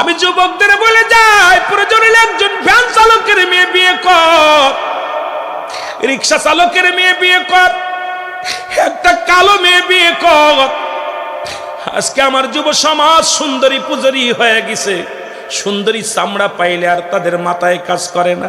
আমি যুবকদের বলে যাই, প্রয়োজন হলে একজন ভ্যান চালকের মেয়ে বিয়ে কর। রিক্সা চালকের মেয়ে বিয়ে কর। একটা কালো মেয়ে বিয়ে কর। আজকে আমার যুব সমাজ সুন্দরী পুজোরি হয়ে গেছে। সুন্দরী চামড়া পাইলে আর তাদের মাথায় কাজ করে না।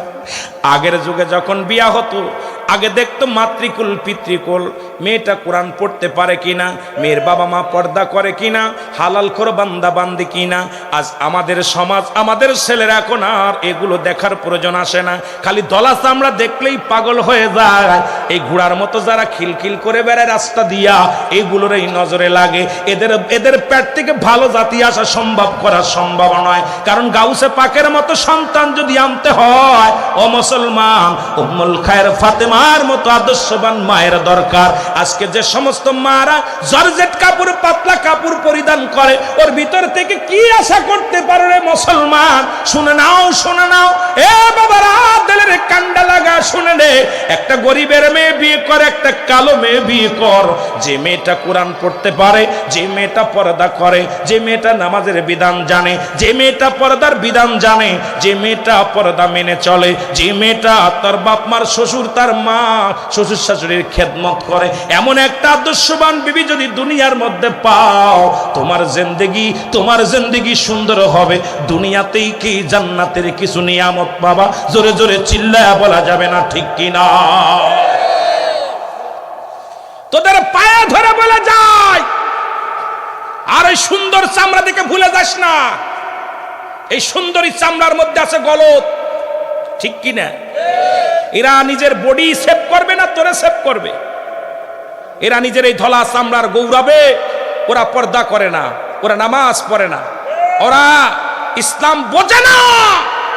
আগের যুগে যখন বিয়া হতো, আগে দেখতো মাতৃকুল, পিতৃকুল। মেয়েটা কোরআন পড়তে পারে কিনা, মেয়ের বাবা মা পর্দা করে কিনা, হালাল করে বান্দা বান্দি কিনা, আজ আমাদের সমাজ, আমাদের ছেলেরা এখন আর এগুলো দেখার প্রয়োজন আসে না। খালি দলা চামড়া দেখলেই পাগল হয়ে যায়। এই ঘোড়ার মতো যারা খিলখিল করে বেড়ায় রাস্তা দিয়া এইগুলোর এই নজরে লাগে। এদের এদের পেট থেকে ভালো জাতি আসা সম্ভব করা সম্ভব নয়। কারণ গাউসে পাকের মতো সন্তান যদি আনতে হয়, ও মুসলমান, উম্মুল খায়ের ফাতেমার মতো আদর্শবান মায়ের দরকার। আজকে যে সমস্ত মারা জর্জেট কাপড় পাতলা কাপড় পরিধান করে, ওর ভিতর থেকে কি আশা করতে পারে রে মুসলমান? শুনে নাও শুনে নাও। এ বাবারা, দিলের কান্ডা লাগা, শুনে নে। একটা গরিবের মেয়ে বিয়ে কর, একটা কালো মেয়ে বিয়ে কর। যে মেয়েটা কোরআন পড়তে পারে, যে মেয়েটা পর্দা করে, যে মেয়েটা নামাজের বিধান জানে, যে মেয়েটা পর্দার বিধান জানে, যে মেয়েটা পর্দা মেনে চলে, যে মেয়েটা তার বাপ মার শ্বশুর, তার মা শ্বশুর শাশুড়ির খেদমত করে এমন একটা আদর্শবান বিবি যদি দুনিয়ার মধ্যে পাও, তোমার জিন্দেগি তোমার জিন্দেগি সুন্দর হবে। দুনিয়াতেই কি জান্নাতের কিছু নিয়ামত পাবা? জোরে জোরে চিল্লায়া বলা যাবে না, ঠিক কিনা তোদের পায়ে ধরে বলে যায়, আর এই সুন্দর চামড়া দিকে ভুলে যাস না। এই সুন্দরী চামড়ার মধ্যে আছে গলত, ঠিক কি না? এরা নিজের বডি সেভ করবে না, তোরে সেভ করবে। এরা নিজের এই ধলা চামড়ার গৌরবে ওরা পর্দা করে না, ওরা নামাজ পড়ে না। ওরা ইসলাম বোঝে না,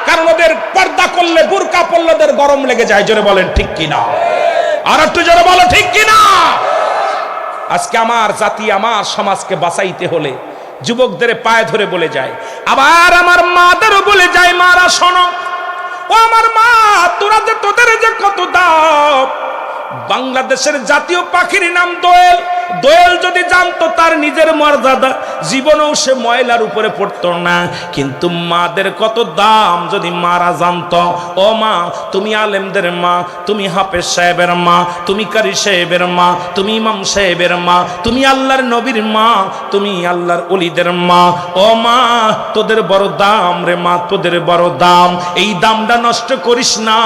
কারণ ওদের পর্দা করলে, বুরকা পড়লে ওদের গরম লেগে যায়, জোরে বলেন, ঠিক কিনা? আর একটু জোরে বলো, ঠিক কিনা? আজকে আমার জাতি, আমার সমাজকে বাঁচাইতে হলে যুবকদের পায়ে ধরে বলে যায়, আবার আমার মাদেরও বলে যায়, মারা শোনো। ও আমার মা, তোরা যে তোদের যে কত দাম বাংলাদেশের জাতীয় পাখির নাম দোয়েল। দোয়েল যদি জানতো তার নিজের মর্যাদা, জীবনেও সে ময়লার উপরে পড়তো না। কিন্তু মাদের কত দাম যদি মারা জানতো। ও মা, তুমি আলেমদের মা, তুমি হাফেজ সাহেবের মা, তুমি কারি সাহেবের মা, তুমি ইমাম সাহেবের মা, তুমি আল্লাহর নবীর মা, তুমি আল্লাহর অলিদের মা। ও মা, তোদের বড় দাম রে মা, তোদের বড় দাম। এই দামটা নষ্ট করিস না।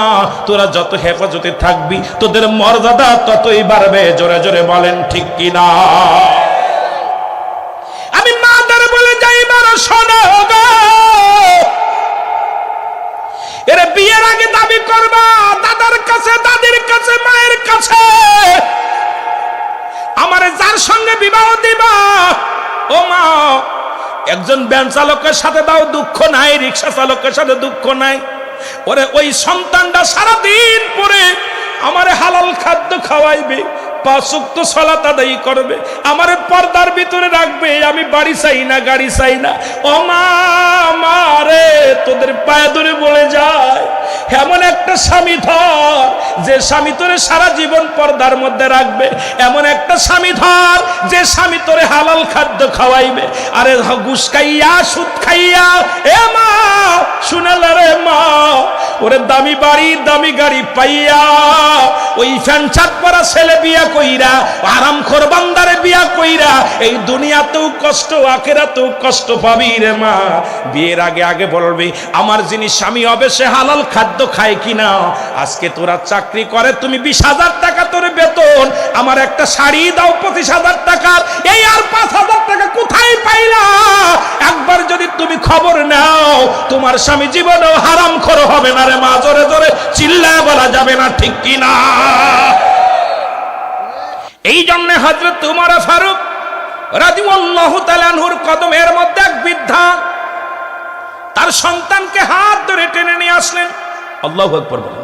তোরা যত হেফাজতে থাকবি, তোদের মর্যাদা ততই বাড়বে। জোরে জোরে বলেন, ঠিক কিনা? আমি মাদার বলে যাইবার শোনো গো। এর বিয়ের আগে দাবি করবা, দাদার কাছে, দাদির কাছে, মায়ের কাছে। আমার যার সঙ্গে বিবাহ দিবা, ও মা, একজন ব্যান চালকের সাথে দাও, দুঃখ নাই, রিক্সা চালকের সাথে দুঃখ নাই। ওরে ওই সন্তানটা সারাদিন পরে আমারে হালাল খাদ্য খাওয়াইবে। পাঁচুক্ত সলাত আদায়ী করবে। আমার পর্দার ভিতরে রাখবে, আমি বাড়ি চাই না, গাড়ি চাই না। ও মা তোদের পায়ে ধরে বলে যায়, এমন একটা স্বামী ধর, যে স্বামী তোরে সারা জীবন পর্দার মধ্যে রাখবে। এমন একটা স্বামী ধর, যে স্বামী তোরে হালাল খাদ্য খাওয়াইবে। আরে ঘুষ খাইয়া, সুদ খাইয়া, এ ওরে দামি বাড়ি, দামি গাড়ি পাইয়া, ওই ফ্যান ছাদ পরা ছেলে বিয়া কইরা, আরাম খোর বান্দারে বিয়া কইরা, এই দুনিয়াতেও কষ্ট, আখেরাতেও কষ্ট পাবি রে মা। বিয়ের আগে আগে বলবে, আমার যিনি স্বামী হবে, সে হালাল খাদ্য খায় কিনা? আজকে তোরা চাকরি করে, তুমি বিশ হাজার টাকা তোর বেতন, আমার একটা শাড়ি দাও পঁচিশ হাজার টাকার, এই আর পাঁচ হাজার টাকা কোথায় পাইলা? একবার যদি তুমি খবর নাও, তোমার স্বামী জীবনেও হারাম খর হবে না রে মা জোরে জোরে চিল্লায় বলা যাবে না, ঠিক কিনা? এই জন্য হজরত তোমার ফারুক রাজিউল্লাহ তালানহুর কদমের মধ্যে এক বৃদ্ধা তার সন্তানকে হাত ধরে টেনে নিয়ে আসলেন। আল্লাহ বলেন।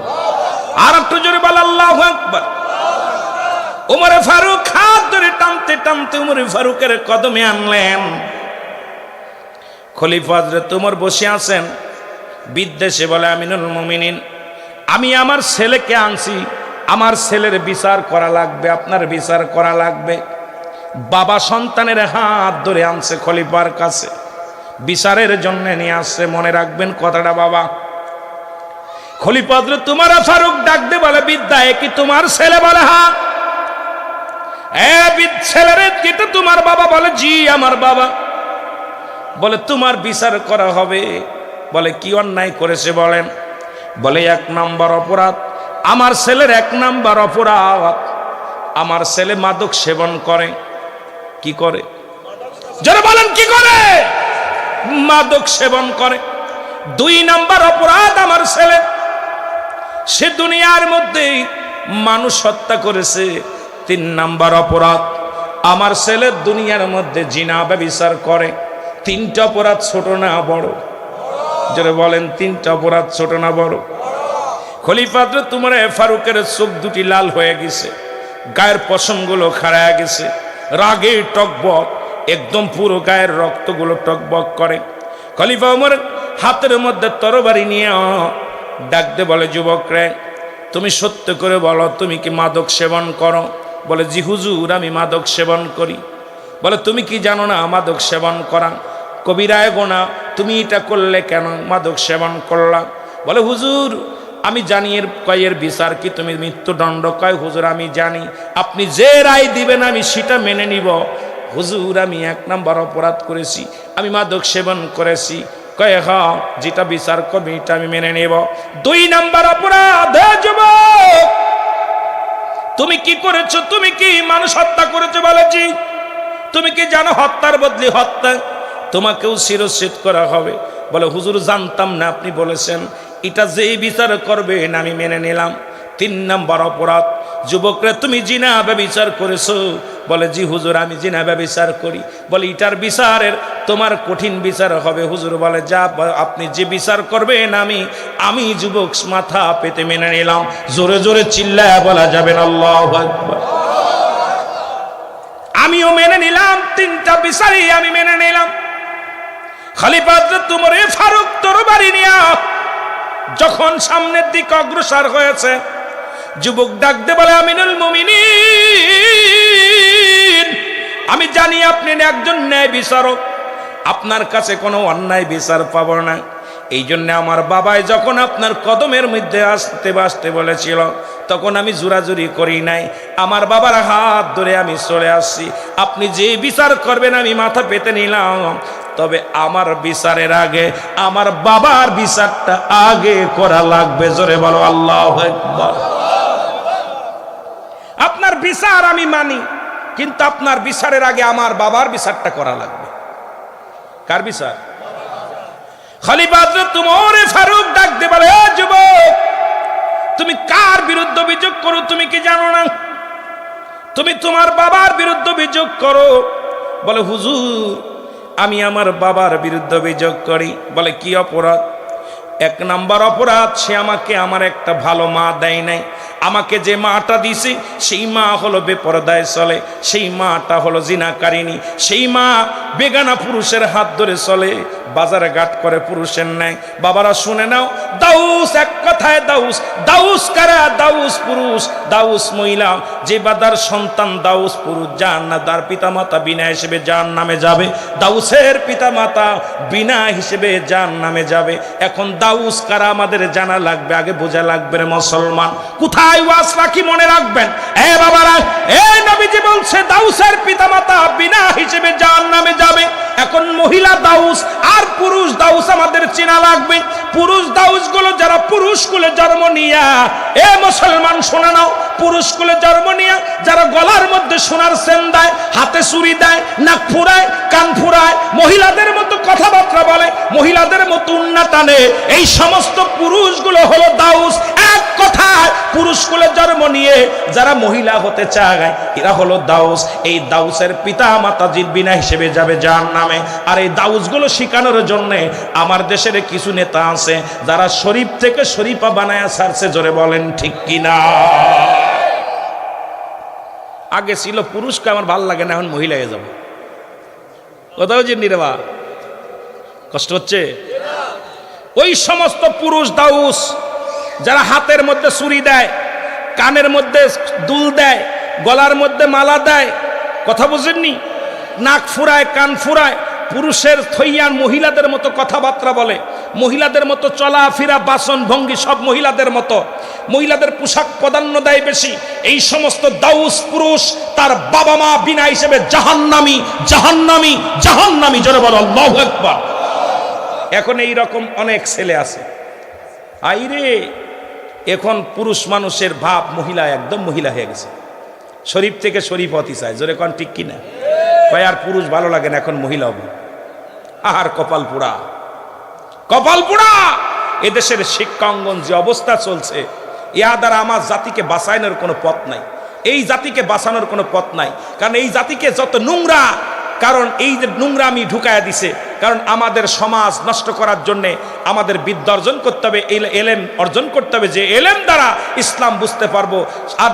আর একটু জোরে বল আল্লাহ উমরে ফারুক হাত ধরে টানতে টানতে উমরে ফারুকের কদমে আনলেন। খলিফা হজরত বসে আছেন। বিদ্বেষে বলে, আমিনুল মুমিনিন, আমি আমার ছেলেকে আনছি, আমার ছেলের বিচার করা লাগবে, আপনার বিচার করা লাগবে। বাবা সন্তানের হাত ধরে আনছে খলিফার কাছে। বিচারের জন্য নিয়ে আসছে, মনে রাখবেন কথাটা বাবা। খলিপদ্র তোমার ফারুক ডাক দে বলে, বিদ্যা কি তোমার ছেলে বলে? হা। ছেলেরে যেটা তোমার বাবা বলে? জি, আমার বাবা। বলে, তোমার বিচার করা হবে। বলে, কি অন্যায় করেছে বলেন? বলে, এক নম্বর অপরাধ। আমার ছেলের এক নম্বর অপরাধ। আমার ছেলে মাদক সেবন করে। কি করে? যারা বলেন, কি করে? মাদক সেবন করে। দুই নাম্বার অপরাধ আমার ছেলে। সে দুনিয়ার মধ্যেই মানুষ হত্যা করেছে। তিন নাম্বার অপরাধ। আমার ছেলে দুনিয়ার মধ্যে জিনা ব্যবিচার করে। তিনটা অপরাধ ছোট না বড়। যারা বলেন, তিনটা অপরাধ ছোট না বড়। খলিফাদ্র তোমার ফারুকের চোখ দুটি লাল হয়ে গেছে, গায়ের পশমগুলো খাড়ায় গেছে। রাগে টকবক, একদম পুরো গায়ের রক্তগুলো টকবক করে। খলিফা উমর হাতের মধ্যে তরবারি নিয়ে ডাকতে বলে যুবকরে তুমি সত্য করে বলো, তুমি কি মাদক সেবন করো? বলে, জি হুজুর, আমি মাদক সেবন করি। বলে, তুমি কি জানো না মাদক সেবন করা? কবিরায় গোনা তুমি এটা করলে কেন? মাদক সেবন করলাম বলে, হুজুর, আমি জানি এর কয়ের বিচার কি? তুমি মৃত্যুদণ্ড কয়? হুজুর, আমি জানি। আপনি যে রায় দিবেন, আমি সেটা মেনে নিব। হুজুর, আমি এক নাম্বার অপরাধ করেছি। আমি মাদক সেবন করেছি। কয়ে, হ, যেটা বিচার করবে, এটা আমি মেনে নেব। দুই নাম্বার অপরাধ তুমি কি করেছ? তুমি কি মানুষ হত্যা করেছ বলেছি? তুমি কি জানো হত্যার বদলি হত্যা? তোমাকেও শিরচ্ছেদ করা হবে। বলে, হুজুর, জানতাম না আপনি বলেছেন। এটা যেই বিচার করবে করবেন আমি মেনে নিলাম। তিন নম্বর অপরাধ, যুবকরা তুমি জিনা ব্যবচার করেছ। বলে, জি হুজুর, আমি জিনা ব্যবচার করি। বলে এটার বিচারের তোমার কঠিন বিচার হবে হুজুর। বলে, যা, আপনি যে বিচার করবেন আমি আমি যুবক মাথা পেতে মেনে নিলাম। জোরে জোরে চিল্লায় বলা যাবে না, আল্লাহ আমিও মেনে নিলাম, তিনটা বিচারই আমি মেনে নিলাম। খালিফাত তোমার ফারুক তোর বাড়ি নিয়া যখন সামনের দিকে অগ্রসর হয়েছে, যুবক ডাকতে বলে, আমিনুল মুমিনিন, আমি জানি আপনি একজন ন্যায় বিচারক, আপনার কাছে কোনো অন্যায় বিচার পাব না। এই জন্য আমার বাবাই যখন আপনার কদমের মধ্যে আসতে বাসতে বলেছিল, তখন আমি জোরাজুরি করি নাই। আমার বাবার হাত ধরে আমি চলে আসছি। আপনি যে বিচার করবেন, আমি মাথা পেতে নিলাম। তবে আমার বিচারের আগে, আমার বাবার বিচারটা আগে করা লাগবে। জোরে বলো, আল্লাহ আপনার বিচার আমি মানি, কিন্তু আপনার বিচারের আগে আমার বাবার বিচারটা করা লাগবে। কার বিচার? খলিফা তোমার ফারুক ডাকতে "এ যুবক, তুমি কার বিরুদ্ধে অভিযোগ করো তুমি কি জানো না? তুমি তোমার বাবার বিরুদ্ধে অভিযোগ করো। বলে, হুজুর আমি আমার বাবার বিরুদ্ধে অভিযোগ করি। বলে, কি অপরাধ? এক নাম্বার অপরাধ, সে আমাকে আমার একটা ভালো মা দেয় নাই। আমাকে যে মাটা দিছে, সেই মা হলো বেপরদায় চলে, সেই মাটা হলো জিনাকারিনী সেই মা বেগানা পুরুষের হাত ধরে চলে বাজারে ঘাট করে পুরুষের নেয় বাবারা, শুনে নাও, দাউস এক কথায় দাউস দাউস কারা? দাউস পুরুষ, দাউস মহিলা। যে বাদার সন্তান দাউস পুরুষ, যার না তার পিতামাতা বিনা হিসেবে যার নামে যাবে। দাউসের পিতামাতা বিনা হিসেবে যার নামে যাবে। এখন দাউস কারা? আমাদের জানা লাগবে, আগে বোঝা লাগবে রে মুসলমান। কোথায় ওয়াস রাখি মনে রাখবেন? এ বাবারা, এ নবীজি বলছে, দাউসের পিতামাতা বিনা হিসেবে যার নামে যাবে। এখন মহিলা দাউস, আর পুরুষ দাউস আমাদের চেনা লাগবে। পুরুষ দাউসগুলো যারা পুরুষ কুলে জন্ম নিয়া, এ মুসলমান শোনা নাও পুরুষ কুলে জন্ম নিয়া যারা গলার মধ্যে সোনার সেন দেয়, হাতে চুরি দেয়, নাক ফুরায়, কান ফুরায়, মহিলাদের মতো কথাবার্তা বলে, মহিলাদের মতো উন্নাত আনে এই সমস্ত পুরুষগুলো হলো দাউস। এক কথায় পুরুষ কুলে জন্ম নিয়ে যারা মহিলা হতে চায়, এরা হলো দাউস। এই দাউসের পিতা মাতা বিনা হিসেবে যাবে যার নামে। আর এই দাউসগুলো শিখানোর জন্য আমার দেশের কিছু নেতা আছে, যারা শরীফ থেকে শরীফা বানায় সারছে, জোরে বলেন ঠিক কিনা? আগে ছিল পুরুষকে আমার ভালো লাগে না, এখন মহিলা হয়ে যাব। কোথাও জিন্নি রে বা কষ্ট হচ্ছে? ওই সমস্ত পুরুষ, দাউস, যারা হাতের মধ্যে ছুরি দেয়, কানের মধ্যে দুল দেয়, গলার মধ্যে মালা দেয়, কথা বুঝেননি নাক ফুরায়, কান ফুরায়, পুরুষের থইয়ান মহিলাদের মতো কথাবার্তা বলে মহিলাদের মতো চলাফেরা, বাসন ভঙ্গি সব মহিলাদের মতো। মহিলাদের পোশাক প্রাধান্য দেয় বেশি। এই সমস্ত দাউস পুরুষ তার বাবা মা বিনা হিসেবে জাহান্নামি জাহান্নামি জাহান্নামি। জোরে বলো, আল্লাহু আকবার। এখন এই রকম অনেক ছেলে আছে। আইরে, এখন পুরুষ মানুষের ভাব মহিলা, একদম মহিলা হয়ে গেছে। শরীফ থেকে শরীফ হতে চায়। জোরে কন, ঠিক কিনা? কয়, আর পুরুষ ভালো লাগে না, এখন মহিলা হব আহার কপাল পোড়া। কপাল পোড়া এদেশের শিক্ষা অঙ্গন যে অবস্থা চলছে ইয়া দ্বারা আমার জাতিকে বাঁচানোর কোনো পথ নাই। এই জাতিকে বাঁচানোর কোনো পথ নাই। কারণ এই জাতিকে যত নোংরা, কারণ এই যে নোংরা আমি ঢুকায়া দিছে কারণ আমাদের সমাজ নষ্ট করার জন্যে আমাদের বিদ্যা অর্জন করতে হবে এলেম অর্জন করতে হবে। যে এলেম দ্বারা ইসলাম বুঝতে পারব, আর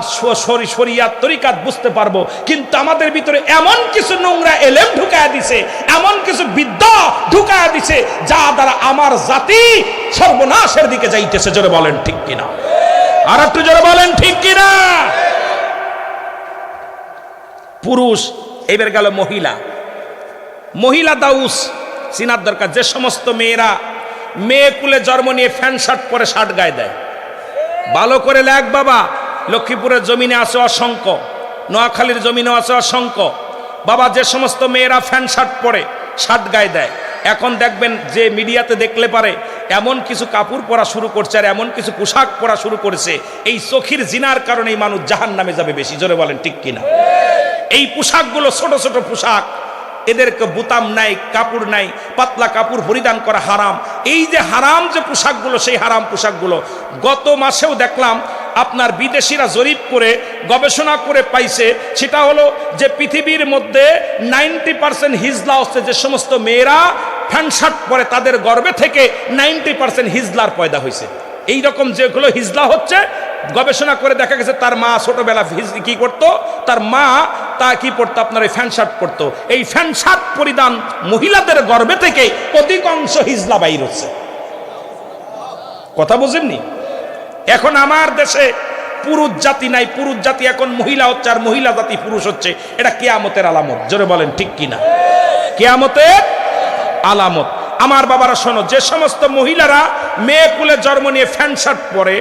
শরিয়াত তরিকাত বুঝতে পারব, কিন্তু আমাদের ভিতরে এমন কিছু নোংরা এলেম ঢুকায়া দিছে, এমন কিছু বিদ্যা ঢুকায়া দিছে, যা দ্বারা আমার জাতি সর্বনাশের দিকে যাইতেছে। জোরে বলেন ঠিক কিনা? আর একটু জোরে বলেন ঠিক কিনা? পুরুষ, এবার গেল মহিলা। মহিলা দাউস চিনার দরকার। যে সমস্ত মেয়েরা মেয়ে কুলে জন্ম নিয়ে ফ্যান শার্ট পরে শার্ট গায়ে দেয়। ভালো করে লেখ বাবা, লক্ষ্মীপুরের জমিনে আছে অসংখ্য, নোয়াখালীর জমিনে আছে অসংখ্য। বাবা, যে সমস্ত মেয়েরা ফ্যান শার্ট পরে শার্ট গায়ে দেয়, এখন দেখবেন যে মিডিয়াতে দেখলে পারে, এমন কিছু কাপড় পরা শুরু করছে আর এমন কিছু পোশাক পরা শুরু করেছে। এই চোখের জিনার কারণে এই মানুষ জাহান নামে যাবে বেশি, জোরে বলেন ঠিক কিনা? এই পোশাকগুলো ছোট ছোট পোশাক এদেরকে বুতাম নাই, কাপড় নাই, পাতলা কাপড় পরিধান করা হারাম। এই যে হারাম যে পোশাকগুলো, সেই হারাম পোশাকগুলো। গত মাসেও দেখলাম আপনার বিদেশিরা জরিপ করে, গবেষণা করে পাইছে, সেটা হলো যে পৃথিবীর মধ্যে নাইনটি পার্সেন্ট হিজলা হচ্ছে যে সমস্ত মেয়েরা ফ্যানশার্ট পরে তাদের গর্বে থেকে নাইনটি পার্সেন্ট হিজলার পয়দা হয়েছে এই রকম যেগুলো হিজলা হচ্ছে, গবেষণা করে দেখা গেছে তার মা ছোটবেলা কি করত? তার মা তা কি পড়তো? আপনার এই ফ্যান শার্ট পরতো এই ফ্যান শার্ট পরিধান মহিলাদের গর্বে থেকে অধিকাংশ হিজলা বাইর হচ্ছে। কথা বুঝেননি? এখন আমার দেশে পুরুষ জাতি নাই, পুরুষ জাতি এখন মহিলা হচ্ছে আর মহিলা জাতি পুরুষ হচ্ছে। এটা কেয়ামতের আলামত। জোরে বলেন, ঠিক কিনা? কেয়ামতের আলামত। আমার বাবারা, শোনো, যে সমস্ত মহিলারা মেয়ে কুলে জন্ম নিয়ে ফ্যান শার্ট পরে,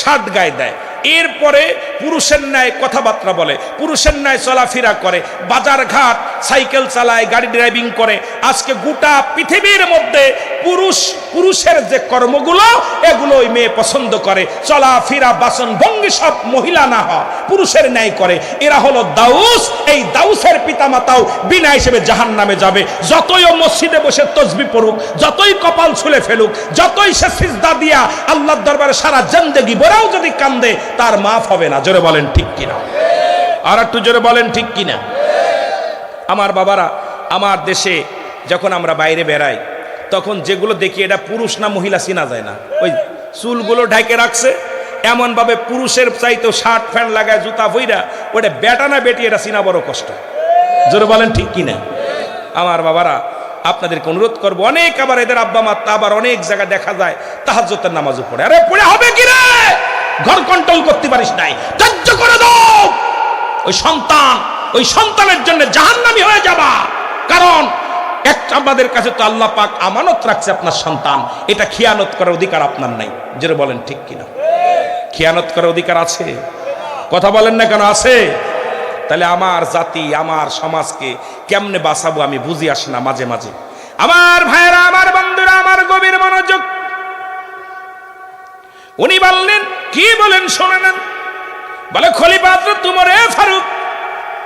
শার্ট গায়ে দেয়, এরপরে পুরুষের ন্যায় কথাবার্তা বলে, পুরুষের ন্যায় চলাফেরা করে, বাজার ঘাট, সাইকেল চালায়, গাড়ি ড্রাইভিং করে, আজকে গোটা পৃথিবীর মধ্যে পুরুষ, পুরুষের যে কর্মগুলো এগুলোই মেয়ে পছন্দ করে, চলাফেরা, বাসন ভঙ্গি সব মহিলা না হয়, পুরুষের ন্যায় করে। এরা হলো দাউস। এই দাউসের পিতামাতাও বিনা হিসেবে জাহান নামে যাবে। যতই ও মসজিদে বসে তসবি পড়ুক, যতই কপাল ছুলে ফেলুক, যতই সে সিজদা দিয়া আল্লাহর দরবারে সারা জিন্দেগি বড়াও যদি কান্দে, তার মাফ হবে না। জোরে বলেন ঠিক কিনা? আর একটু জোরে বলেন ঠিক কিনা? আমার বাবারা, আমার দেশে যখন আমরা বাইরে বেড়াই, তখন যেগুলো দেখি, এটা পুরুষ না মহিলা, চিনা যায় না। ওই চুলগুলো ঢাকে রাখছে এমনভাবে পুরুষের চাইতেও শার্ট ফ্যান্ট লাগায় জুতা ভইরা, ওটা বেটা না বেটি, এটা চিনা বড় কষ্ট। জোরে বলেন ঠিক কিনা? আমার বাবারা, আপনাদেরকে অনুরোধ করব, অনেক আবার এদের আব্বা মা আবার অনেক জায়গায় দেখা যায় তাহাজ্জতের নামাজও পড়ে। আরে, পড়ে হবে কি রে? ঘর কন্ট্রোল করতে পারিস নাই। ত্যায্য করে দাও ওই সন্তান, ওই সন্তানের জন্য জাহান্নামি হয়ে যাবা। কারণ একটা আমাদের কাছে তো আল্লাহ পাক আমানত রাখছে আপনার সন্তান। এটা খিয়ানত করার অধিকার আপনার নাই। যেটা বলেন ঠিক কিনা? খিয়ানত করার অধিকার আছে? কথা বলেন না কেন, আছে? তাহলে আমার জাতি, আমার সমাজকে কেমনে বাঁচাবো আমি বুঝি আসি না মাঝে মাঝে। আমার ভাইয়েরা, আমার বন্ধুরা, আমার গভীর মনোযোগ। উনি বললেন, কি বলেন শোনে নেন বলে, খলিফা তোমার এ ফারুক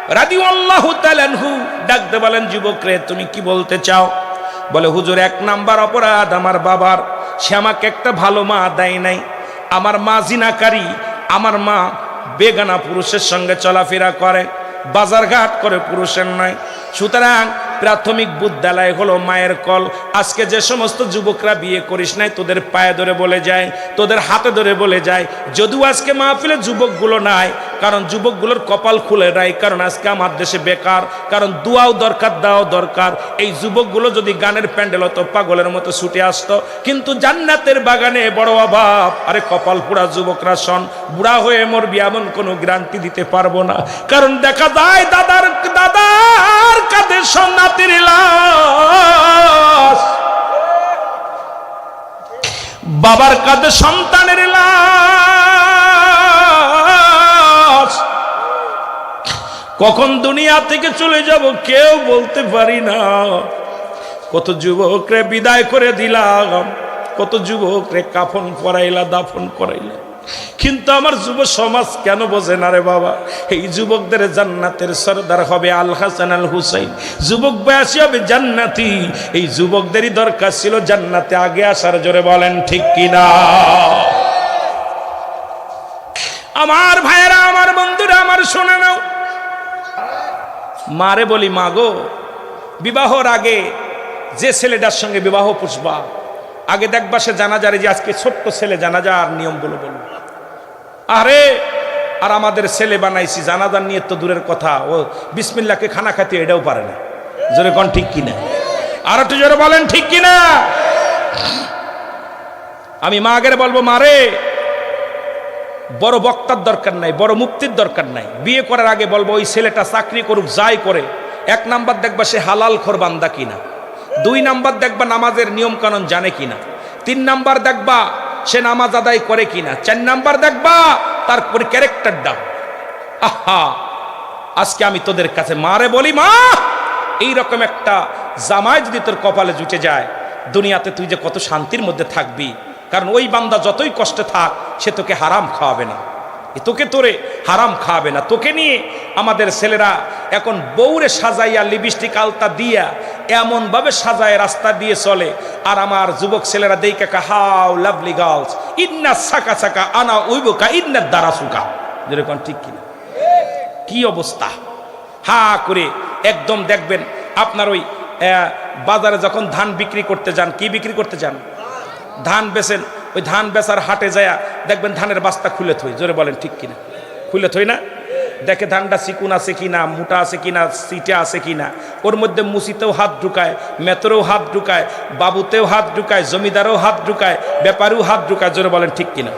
রাদি আল্লাহ তালানহু ডাকতে বলেন, যুবক রে, তুমি কি বলতে চাও? বলে, হুজুর, এক নাম্বার অপরাধ আমার বাবার। সে আমাকে একটা ভালো মা দেয় নাই। আমার মা জিনাকারী, আমার মা বেগানা পুরুষের সঙ্গে চলাফেরা করে, বাজারঘাট করে পুরুষের নয়। সুতরাং প্রাথমিক বিদ্যালয় হলো মায়ের কল। আজকে যে সমস্ত যুবকরা বিয়ে করিস নাই, তোদের পায়ে ধরে বলে যায়, তোদের হাতে ধরে বলে যায়। যদিও আজকে মাহফিলে যুবকগুলো নাই, কারণ যুবকগুলোর কপাল খুলে নাই, কারণ আজকে আমার দেশে বেকার, কারণ দুয়াও দরকার দাও দরকার। এই যুবকগুলো যদি গানের প্যান্ডেল হতো পাগলের মতো ছুটে আসতো, কিন্তু জান্নাতের বাগানে বড় অভাব। আরে কপাল পুরা যুবকরা শোন, বুড়া হয়ে মরবি এমন কোনো গ্যারান্টি দিতে পারব না। কারণ দেখা যায় দাদার দাদার কাঁধে সন্ন্যাতির লাশ। বাবার কাঁধে সন্তানের লাশ। কখন দুনিয়া থেকে চলে যাব কেউ বলতে পারি না। কত যুবকরে বিদায় করে দিলাম, কত যুবকরে কাফন করাইলা দাফন করাইলা। কিন্তু আমার যুব সমাজ কেন বোঝে না রে বাবা? এই যুবকদের জান্নাতের সর্দার হবে আল হাসান আল হুসাইন যুবক বয়সী হবে জান্নাতি। এই যুবকদেরই দরকার ছিল জান্নাতে আগে আসার, জোরে বলেন ঠিক কিনা? আমার ভাইয়েরা, আমার বন্ধুরা, আমার শোনে নাও। মারে বলি, মা গো, বিবাহর আগে যে ছেলেটার সঙ্গে বিবাহ পুষবা, আগে দেখবা সে জানা যারে যে আজকে ছোট্ট ছেলে জানাজার নিয়মগুলো বলব। আরে, আর আমাদের ছেলে বানাইছি জানাজার নিয়ে তো দূরের কথা। ও বিসমিল্লাকে খানা খাতে এটাও পারে না। জোরে কন, ঠিক কিনা? আর একটু জোরে বলেন, ঠিক কিনা? আমি মা আগের বলব মারে বড় বক্তার দরকার নাই, বড় মুক্তির দরকার নাই। বিয়ে করার আগে বলব, ওই ছেলেটা চাকরি করুক, যাই করে। এক নাম্বার দেখবা সে হালাল খোর বান্দা কিনা। দুই নাম্বার দেখবা নামাজের নিয়ম কানুন জানে কিনা। তিন নাম্বার দেখবা সে নামাজ আদায় করে কিনা? চার নাম্বার দেখবা, তার ক্যারেক্টারটা আহা, আজকে আমি তোদের কাছে মারে বলি, মা এই রকম একটা জামাই যদি তোর কপালে জুটে যায়, দুনিয়াতে তুই যে কত শান্তির মধ্যে থাকবি, কারণ ওই বান্দা যতই কষ্টে থাক, সে তোকে হারাম খাওয়াবে না। তোকে তোরে হারাম খাওয়াবে না। তোকে নিয়ে আমাদের ছেলেরা এখন বউরে সাজাইয়া লিপস্টিক আলতা দিয়া এমনভাবে সাজায় রাস্তা দিয়ে চলে। আর আমার যুবক ছেলেরা দেই কাকা হাউ লাভলি গার্লস ইন্না সাকা সাকা, আনা উইবকা, ইন্না দ্বারা সুকা যেরকম ঠিক কিনা। কি অবস্থা? হা করে একদম দেখবেন আপনার ওই বাজারে যখন ধান বিক্রি করতে যান, কি বিক্রি করতে যান? ধান বেচেন, ওই ধান বেচার হাটে যায় দেখবেন ধানের বাস্তা খুলে থই। জোরে বলেন ঠিক কিনা? খুলে থই না? দেখে ধানটা চিকুন আছে কিনা, মোটা আছে কি না সিটে আছে কি না ওর মধ্যে মুসিতেও হাত ঢুকায়, মেতরেও হাত ঢুকায়, বাবুতেও হাত ঢুকায়, জমিদারও হাত ঢুকায়, ব্যাপারেও হাত ঢুকায়, জোরে বলেন ঠিক কিনা।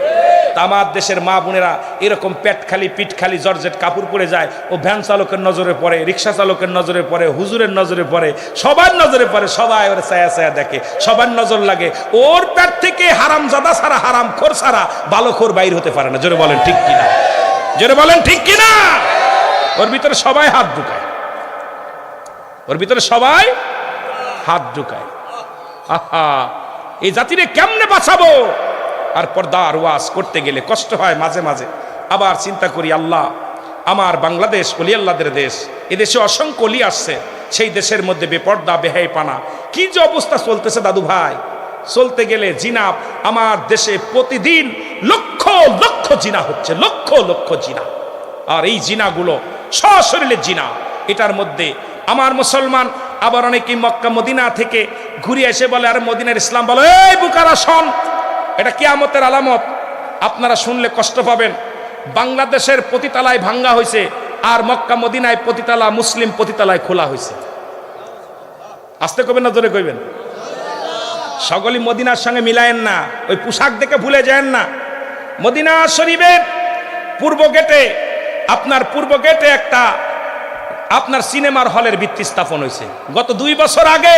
আমার দেশের মা বোনেরা এরকম পেট খালি, পিঠ খালি, জর্জেট কাপড় পরে যায়, ও ভ্যান চালকের নজরে পড়ে, রিক্সা চালকের নজরে পড়ে, হুজুরের নজরে পড়ে, সবার নজরে পড়ে, সবাই ওর ছায়া ছায়া দেখে, সবার নজর লাগে। ওর পেট থেকে হারাম জাদা ছাড়া হারাম খোর ছাড়া ভালো খোর বাইর হতে পারে না, জোরে বলেন ঠিক কিনা। জোরে বলেন, ঠিক কিনা? ওর ভিতরে সবাই হাত ঢুকায়। ওর ভিতরে সবাই হাত ঢুকায়। আহা, এই জাতিরে কেমনে বাঁচাবো? আর পর্দার ওয়াজ করতে গেলে কষ্ট হয় মাঝে মাঝে। আবার চিন্তা করি, আল্লাহ, আমার বাংলাদেশ অলি আল্লাদের দেশ, এদেশে অসংখ্য অলি আসছে, সেই দেশের মধ্যে বেপর্দা বেহাই পানা কি যে অবস্থা চলতেছে দাদু ভাই চলতে গেলে জিনা আমার দেশে প্রতিদিন লক্ষ লক্ষ জিনা হচ্ছে, লক্ষ লক্ষ জিনা। আর এই জিনাগুলো সশরীরে জিনা। এটার মধ্যে আমার মুসলমান আবার অনেকেই মক্কা, মদিনা থেকে ঘুরে এসে বলে, আর মদিনার ইসলাম বলে, এই বুকারা, শোন, এটা কিয়ামতের আলামত। আপনারা শুনলে কষ্ট পাবেন। বাংলাদেশের পতিতালায় ভাঙ্গা হয়েছে আর মক্কা, মদিনায় পতিতালা, মুসলিম পতিতালায় খোলা হয়েছে আসতে কবেন না জোরে কইবেন? সকলই মদিনার সঙ্গে মিলায়েন না। ওই পোশাক দেখে ভুলে যায়েন না। মদিনা শরীফের পূর্ব গেটে, আপনার পূর্ব গেটে একটা আপনার সিনেমার হলের ভিত্তি স্থাপন হয়েছে। গত দুই বছর আগে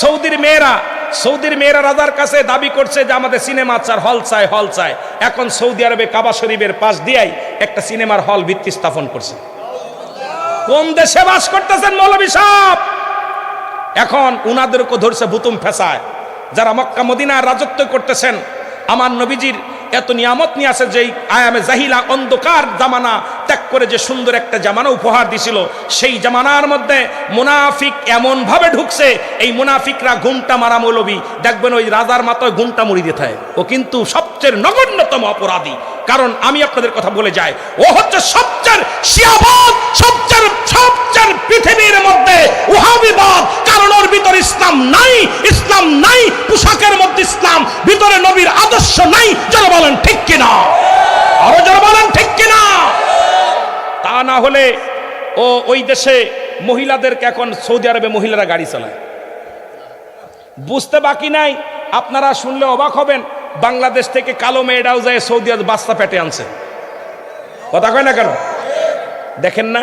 সৌদির মেয়েরা সৌদির মেয়েরা রাজার কাছে দাবি করছে যে আমাদের সিনেমা চার হল চাই হল চাই এখন সৌদি আরবে কাবা শরীফের পাশ দিয়াই একটা সিনেমার হল ভিত্তি স্থাপন করছে। কোন দেশে বাস করতেছেন মৌলবী সাহেব? এখন উনাদেরকে ধরছে বুতুম ফেসায়। যারা মক্কা মদিনার রাজত্ব করতেছেন, আমার নবীজির এত নিয়ামত নিয়ে আছে যেই আয়ামে জাহিলা অন্ধকার জামানা ত্যাগ করে যে সুন্দর একটা জামানা উপহার দিছিল, সেই জামানার মধ্যে মুনাফিক এমন ভাবে ঢুকছে, এই মুনাফিকরা ঘুমটা মারা মৌলবি দেখবেন ওই রাজার মাথায় ঘুমটা মুড়ি দিতে হয়। ও কিন্তু সবচেয়ে নগণ্যতম অপরাধী। কারণ আমি আপনাদের কথা বলে যাই, ও হচ্ছে সবচেয়ে শিয়াবাদ, সবচেয়ে সবচেয়ে পৃথিবীর মধ্যে ওহাবিবাদ কারণ ওর ভিতরে ইসলাম নাই ইসলাম নাই, পোশাকের মধ্যে ইসলাম, ভিতরে নবীর আদর্শ নাই। যারা বলেন ঠিক কিনা? আরও যারা বলেন ঠিক তা না হলে ও ওই দেশে মহিলাদেরকে এখন সৌদি আরবে মহিলারা গাড়ি চালায়। বুঝতে বাকি নাই, আপনারা শুনলে অবাক হবেন, বাংলাদেশ থেকে কালো মেয়েরাও যায় সৌদি আরব বাস্তা পেটে আনছে। কথা কয় না কেন? দেখেন না,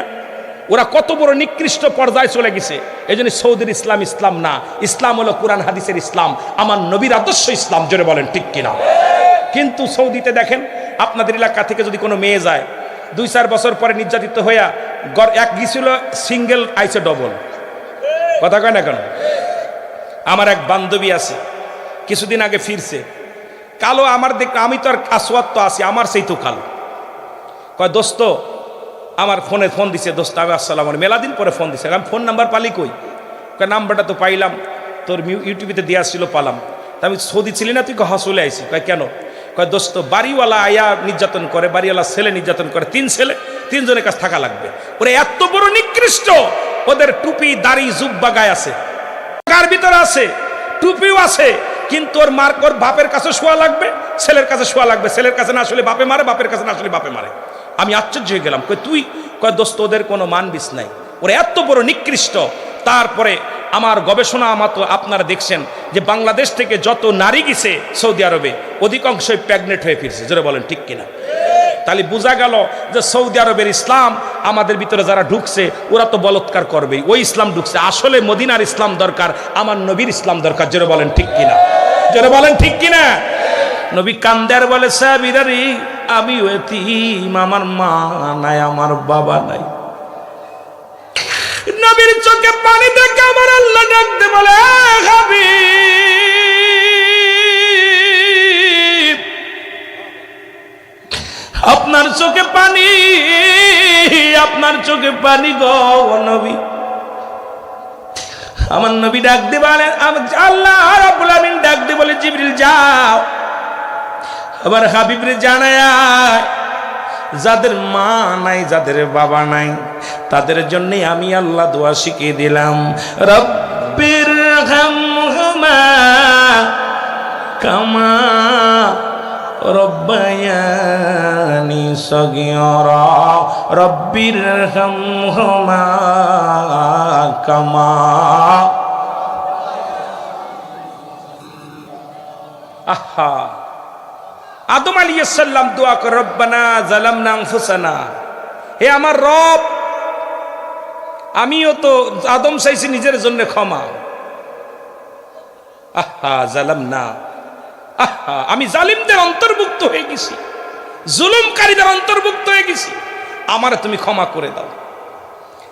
ওরা কত বড় নিকৃষ্ট পর্যায়ে চলে গেছে। এই জন্য সৌদির ইসলাম ইসলাম না। ইসলাম হলো কোরআন, হাদিসের ইসলাম। আমার নবীর আদর্শ ইসলাম, জোরে বলেন ঠিক কিনা? কিন্তু সৌদিতে দেখেন, আপনাদের এলাকা থেকে যদি কোনো মেয়ে যায় দুই চার বছর পরে নির্যাতিত হইয়া গড় এক গিয়েছিল সিঙ্গেল আইসে ডবল কথা কয় না কেন? আমার এক বান্ধবী আছে, কিছুদিন আগে ফিরছে। কালো আমার দেখ আমি তো আর আসওয়াত তো আছি, আমার সেই তো কালো। কয়, দোস্ত, আমার ফোনে ফোন দিছে, দোস্ত, আমি আসসালাম মেলা দিন পরে ফোন দিছে। আমি ফোন নাম্বার পালি কই? কয়, নাম্বারটা তো পাইলাম, তোর ইউটিউবেতে দেওয়া ছিল পালাম। তা আমি সৌদি ছিলি না, তুই কহা চলে আইসি কয়, কেন? কয়, দোস্ত, বাড়িওয়ালা আয়া নির্যাতন করে, বাড়িওয়ালা ছেলে নির্যাতন করে, তিন ছেলে, তিনজনের কাছে থাকা লাগবে। ওরা এত বড় নিকৃষ্ট, ওদের টুপি, দাড়ি জুব্বা গায়ে আছে। কার ভিতরে আছে, টুপিও আছে, কিন্তু ওর মার, ওর বাপের কাছে শোয়া লাগবে, ছেলের কাছে শোয়া লাগবে। ছেলের কাছে না আসলে বাপে মারে, বাপের কাছে না আসলে বাপে মারে। আমি আশ্চর্য হয়ে গেলাম। কই তুই? কয়, দোস্ত, ওদের কোনো মান বিস নাই। ওরা এত বড় নিকৃষ্ট, তারপরে আমার গবেষণা মতো আপনারা দেখছেন যে বাংলাদেশ থেকে যত নারী গেছে সৌদি আরবে, অধিকাংশই প্রেগনেন্ট হয়ে ফিরছে। জোরে বলেন, ঠিক কিনা? তাহলে বোঝা গেল যে সৌদি আরবের ইসলাম আমাদের ভিতরে যারা ঢুকছে, ওরা তো বলৎকার করবেই। ওই ইসলাম ঢুকছে। আসলে মদিনার ইসলাম দরকার, আমার নবীর ইসলাম দরকার। জোরে বলেন, ঠিক কিনা? জোরে বলেন, ঠিক কিনা? নবী কান্দার বলে, সাবিরারি আমি আমার মা নাই, আমার বাবা নাই। নবীর চোখে পানি দেখে আমার আল্লাহ ডাকতে বলে আপনার চোখে পানি, আপনার চোখে পানি গো নবী। আমার নবী ডাক দিয়ে বলে আল্লাহ রাব্বুল আমিন ডাক দিয়ে বলে, জিবরিল, যাও। আবার হাবিবরে জানায়, যাদের মা নাই, যাদের বাবা নাই তাদের জন্য আমি আল্লাহ দোয়া শিখিয়ে দিলাম। রব্বির কামা রব্বায়ানি সগিয়রা রব্বির হামহুমা কামা। আহা। আদম আলী সাল্লাম দোয়া কর, রব্বানা জালামনা আনফুসানা। হে আমার রব আমিও তো আদম চাইছি নিজের জন্য ক্ষমা। আহা, জালাম না। আহা, আমি জালিমদের অন্তর্ভুক্ত হয়ে গেছি। জুলুমকারীদের অন্তর্ভুক্ত হয়ে গেছি। আমার তুমি ক্ষমা করে দাও।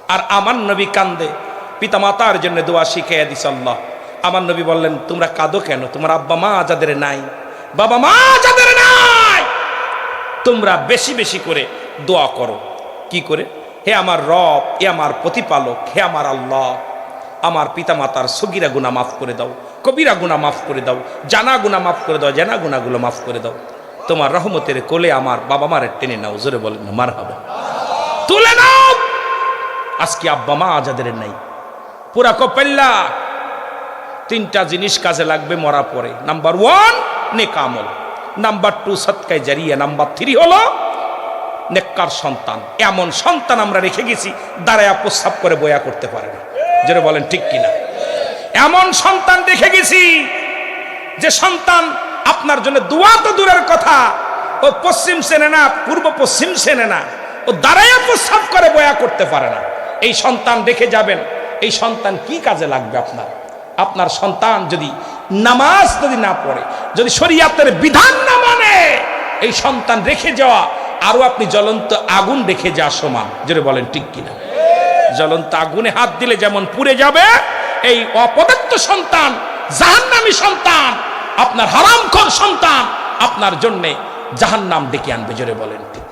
আর আমার নবী কান্দে। পিতা মাতার জন্য দোয়া শিখাইয়া দিস আল্লাহ। আমার নবী বললেন, তোমরা কাঁদো কেন? তোমার আব্বা মা যাদের নাই, বাবা মা যাদের নাই, তোমরা বেশি বেশি করে দোয়া করো। কি করে? হে আমার রব, হে আমার প্রতিপালক, হে আমার আল্লাহ, আমার পিতা মাতার সগিরা গুণা মাফ করে দাও, কবিরা গুণা মাফ করে দাও, জানা গুণা মাফ করে দাও, জানা গুণাগুলো মাফ করে দাও। তোমার রহমতের কোলে আমার বাবা মারে টেনে নাও, জোরে বলেন মার হবে তুলে নাও! আজকে আব্বা মা আজাদের নাই। পুরা কপাল্লা। তিনটা জিনিস কাজে লাগবে মরা পরে। নাম্বার ওয়ান নেকামল নাম্বার টু, সৎকায় জারিয়া। নাম্বার থ্রি হলো নেককার সন্তান। এমন সন্তান আমরা রেখে গেছি, দাঁড়ায় প্রস্রাব করে বয়া করতে পারে না। যেটা বলেন, ঠিক কিনা? এমন সন্তান রেখে গেছি যে সন্তান আপনার জন্য দোয়া তো দূরের কথা। ও পশ্চিম সেনে না, পূর্ব পশ্চিম সেনে না। ও দাঁড়াইয়া প্রস্রাব করে বয়া করতে পারে না। এই সন্তান রেখে যাবেন। এই সন্তান কি কাজে লাগবে আপনার? আপনার সন্তান যদি নামাজ যদি না পড়ে, যদি শরীয়তের বিধান না মানে এই সন্তান রেখে যাওয়া আরও আপনি জ্বলন্ত আগুন রেখে যা সমান যেটা বলেন, ঠিক কিনা জ্বলন্ত আগুনে হাত দিলে যেমন পুড়ে যাবে, এই অপদার্থ সন্তান, জাহান্নামি সন্তান, আপনার হারামখর সন্তান, আপনার জন্যে জাহান্নাম ডেকে আনবে, জোরে বলেন, ঠিক?